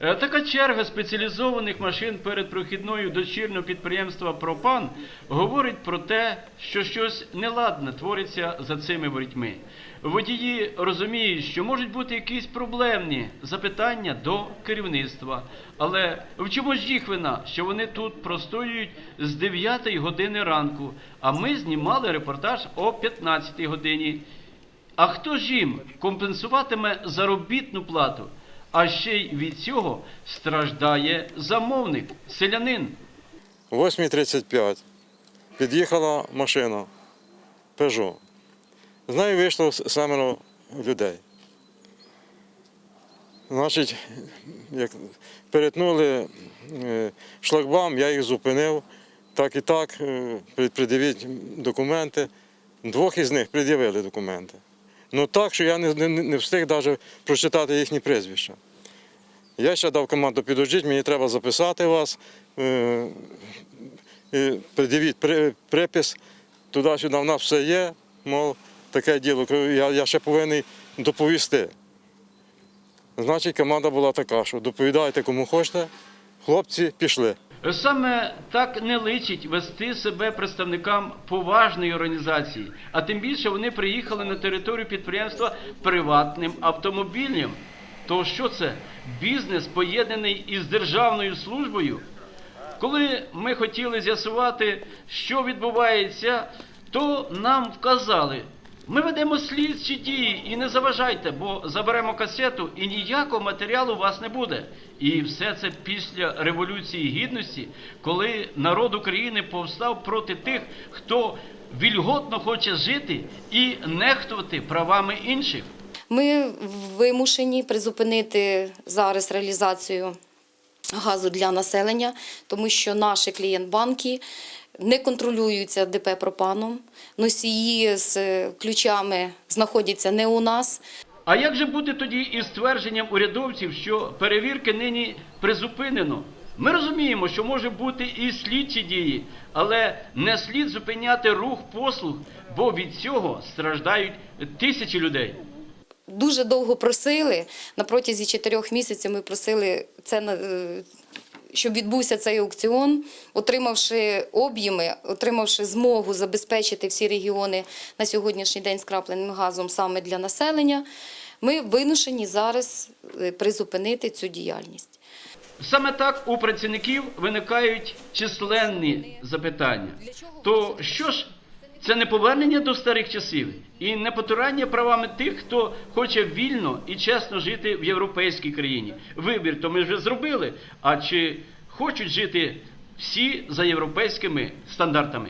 Е, Така черга спеціалізованих машин перед прохідною дочірнього підприємства Пропан говорить про те, що щось неладне твориться за цими ворітьми. Водії розуміють, що можуть бути якісь проблемні запитання до керівництва. Але в чому ж їх вина, що вони тут простоюють з 9 години ранку, а ми знімали репортаж о 15 годині. А хто ж їм компенсуватиме заробітну плату? А ще й від цього страждає замовник, селянин. О 8.35 під'їхала машина Peugeot. З нею вийшло семеро людей. Значить, як перетнули е, шлагбаум, я їх зупинив. Так і так, е, при- пред'явіть документи. Двох із них пред'явили документи. Ну так, що я не, не, не встиг навіть прочитати їхні прізвища. Я ще дав команду підождіть, мені треба записати вас. е, і припис, туди-сюди в нас все є, мов, таке діло, я, я ще повинен доповісти. Значить, команда була така, що доповідайте кому хочете, хлопці пішли. Саме так не личить вести себе представникам поважної організації, а тим більше вони приїхали на територію підприємства приватним автомобілем. То що це? Бізнес поєднаний із державною службою? Коли ми хотіли з'ясувати, що відбувається, то нам вказали, ми ведемо слідчі дії і не заважайте, бо заберемо касету і ніякого матеріалу у вас не буде. І все це після Революції Гідності, коли народ України повстав проти тих, хто вільготно хоче жити і нехтувати правами інших. Ми вимушені призупинити зараз реалізацію газу для населення, тому що наші клієнт-банки не контролюються ДП пропаном. Носії з ключами знаходяться не у нас. А як же бути тоді із твердженням урядовців, що перевірки нині призупинено? Ми розуміємо, що може бути і слідчі дії, але не слід зупиняти рух послуг, бо від цього страждають тисячі людей. Дуже довго просили. На протязі чотирьох місяців ми просили це на- е, щоб відбувся цей аукціон, отримавши об'єми, отримавши змогу забезпечити всі регіони на сьогоднішній день скрапленим газом саме для населення. Ми вимушені зараз е, призупинити цю діяльність. Саме так у працівників виникають численні запитання. То що ж, це не повернення до старих часів і не потурання правами тих, хто хоче вільно і чесно жити в європейській країні. Вибір то ми вже зробили. А чи хочуть жити всі за європейськими стандартами?